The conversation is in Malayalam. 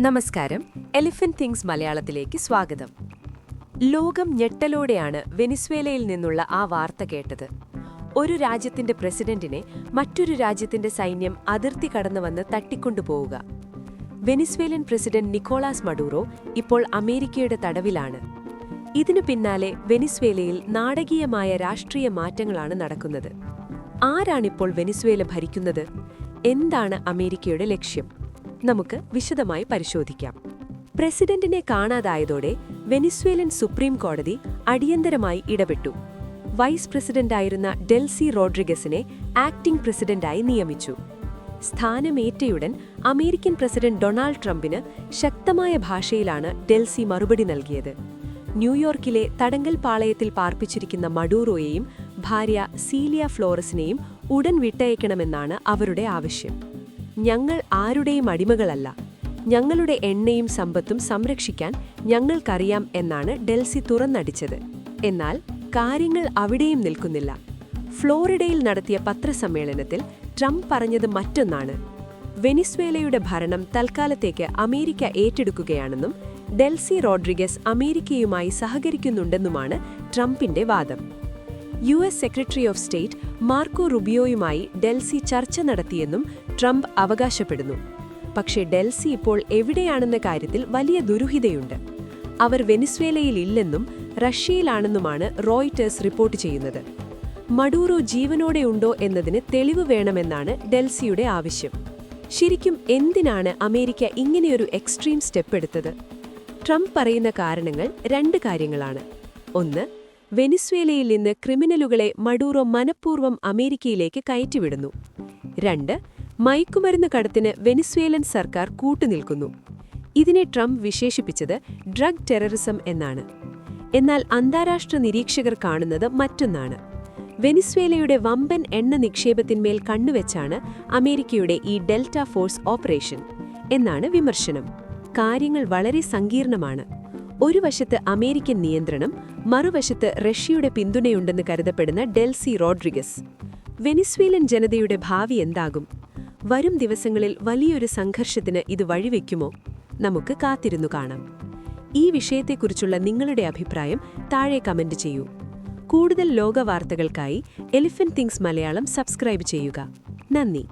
നമസ്കാരം. എലിഫന്റ് തിങ്സ് മലയാളത്തിലേക്ക് സ്വാഗതം. ലോകം ഞെട്ടലോടെയാണ് വെനിസ്വേലയിൽ നിന്നുള്ള ആ വാർത്ത കേട്ടത്. ഒരു രാജ്യത്തിന്റെ പ്രസിഡന്റിനെ മറ്റൊരു രാജ്യത്തിന്റെ സൈന്യം അതിർത്തി കടന്നു വന്ന് തട്ടിക്കൊണ്ടുപോവുക വെനിസ്വേലൻ പ്രസിഡന്റ് നിക്കോളാസ് മഡൂറോ ഇപ്പോൾ അമേരിക്കയുടെ തടവിലാണ്. ഇതിനു പിന്നാലെ വെനിസ്വേലയിൽ നാടകീയമായ രാഷ്ട്രീയ മാറ്റങ്ങളാണ് നടക്കുന്നത്. ആരാണിപ്പോൾ വെനിസ്വേല ഭരിക്കുന്നത്? എന്താണ് അമേരിക്കയുടെ ലക്ഷ്യം? നമുക്ക് വിശദമായി പരിശോധിക്കാം. പ്രസിഡന്റിനെ കാണാതായതോടെ വെനിസ്വേലൻ സുപ്രീം കോടതി അടിയന്തരമായി ഇടപെട്ടു. വൈസ് പ്രസിഡന്റായിരുന്ന ഡെൽസി റോഡ്രിഗസിനെ ആക്ടിംഗ് പ്രസിഡന്റായി നിയമിച്ചു. സ്ഥാനമേറ്റയുടൻ അമേരിക്കൻ പ്രസിഡന്റ് ഡൊണാൾഡ് ട്രംപിന് ശക്തമായ ഭാഷയിലാണ് ഡെൽസി മറുപടി നൽകിയത്. ന്യൂയോർക്കിലെ തടങ്കൽ പാളയത്തിൽ പാർപ്പിച്ചിരിക്കുന്ന മഡൂറോയെയും ഭാര്യ സീലിയ ഫ്ലോറസിനെയും ഉടൻ വിട്ടയക്കണമെന്നാണ് അവരുടെ ആവശ്യം. ഞങ്ങൾ ആരുടെയും അടിമകളല്ല. ഞങ്ങളുടെ എണ്ണയും സമ്പത്തും സംരക്ഷിക്കാൻ ഞങ്ങൾക്കറിയാം എന്നാണ് ഡെൽസി തുറന്നടിച്ചത്. എന്നാൽ കാര്യങ്ങൾ അവിടെയും നിൽക്കുന്നില്ല. ഫ്ലോറിഡയിൽ നടത്തിയ പത്രസമ്മേളനത്തിൽ ട്രംപ് പറഞ്ഞത് മറ്റൊന്നാണ്. വെനിസ്വേലയുടെ ഭരണം തൽക്കാലത്തേക്ക് അമേരിക്ക ഏറ്റെടുക്കുകയാണെന്നും ഡെൽസി റോഡ്രിഗസ് അമേരിക്കയുമായി സഹകരിക്കുന്നുണ്ടെന്നുമാണ് ട്രംപിന്റെ വാദം. U S secretary of state Marco റുബിയോയുമായി Delcy ചർച്ച നടത്തിയെന്നും ട്രംപ് അവകാശപ്പെടുന്നു. പക്ഷേ ഡെൽസി ഇപ്പോൾ എവിടെയാണെന്ന കാര്യത്തിൽ വലിയ ദുരൂഹിതയുണ്ട്. അവർ വെനിസ്വേലയിൽ ഇല്ലെന്നും റഷ്യയിലാണെന്നുമാണ് റോയിറ്റേഴ്സ് റിപ്പോർട്ട് ചെയ്യുന്നത്. മഡൂറോ ജീവനോടെ ഉണ്ടോ എന്നതിന് തെളിവ് വേണമെന്നാണ് ഡെൽസിയുടെ ആവശ്യം. ശരിക്കും എന്തിനാണ് അമേരിക്ക ഇങ്ങനെയൊരു എക്സ്ട്രീം സ്റ്റെപ്പ് എടുത്തത്? ട്രംപ് പറയുന്ന കാരണങ്ങൾ രണ്ട് കാര്യങ്ങളാണ്. ഒന്ന് വെനിസ്വേലയിൽ നിന്ന് ക്രിമിനലുകളെ മഡൂറോ മനഃപൂർവം അമേരിക്കയിലേക്ക് കയറ്റിവിടുന്നു. രണ്ട് മയക്കുമരുന്ന് കടത്തിന് വെനിസ്വേലൻ സർക്കാർ കൂട്ടുനിൽക്കുന്നു. ഇതിനെ ട്രംപ് വിശേഷിപ്പിച്ചത് ഡ്രഗ് ടെററിസം എന്നാണ്. എന്നാൽ അന്താരാഷ്ട്ര നിരീക്ഷകർ കാണുന്നത് മറ്റൊന്നാണ്. വെനിസ്വേലയുടെ വമ്പൻ എണ്ണ നിക്ഷേപത്തിന്മേൽ കണ്ണുവെച്ചാണ് അമേരിക്കയുടെ ഈ ഡെൽറ്റ ഫോഴ്സ് ഓപ്പറേഷൻ എന്നാണ് വിമർശനം. കാര്യങ്ങൾ വളരെ സങ്കീർണമാണ്. ഒരു വശത്ത് അമേരിക്കൻ നിയന്ത്രണം മറുവശത്ത് റഷ്യയുടെ പിന്തുണയുണ്ടെന്ന് കരുതപ്പെടുന്ന ഡെൽസി റോഡ്രിഗസ്. വെനിസ്വേലൻ ജനതയുടെ ഭാവി എന്താകും? വരും ദിവസങ്ങളിൽ വലിയൊരു സംഘർഷത്തിന് ഇത് വഴിവെക്കുമോ? നമുക്ക് കാത്തിരുന്നു കാണാം. ഈ വിഷയത്തെക്കുറിച്ചുള്ള നിങ്ങളുടെ അഭിപ്രായം താഴെ കമന്റ് ചെയ്യൂ. കൂടുതൽ ലോകവാർത്തകൾക്കായി എലിഫന്റ് തിങ്സ് മലയാളം സബ്സ്ക്രൈബ് ചെയ്യുക. നന്ദി.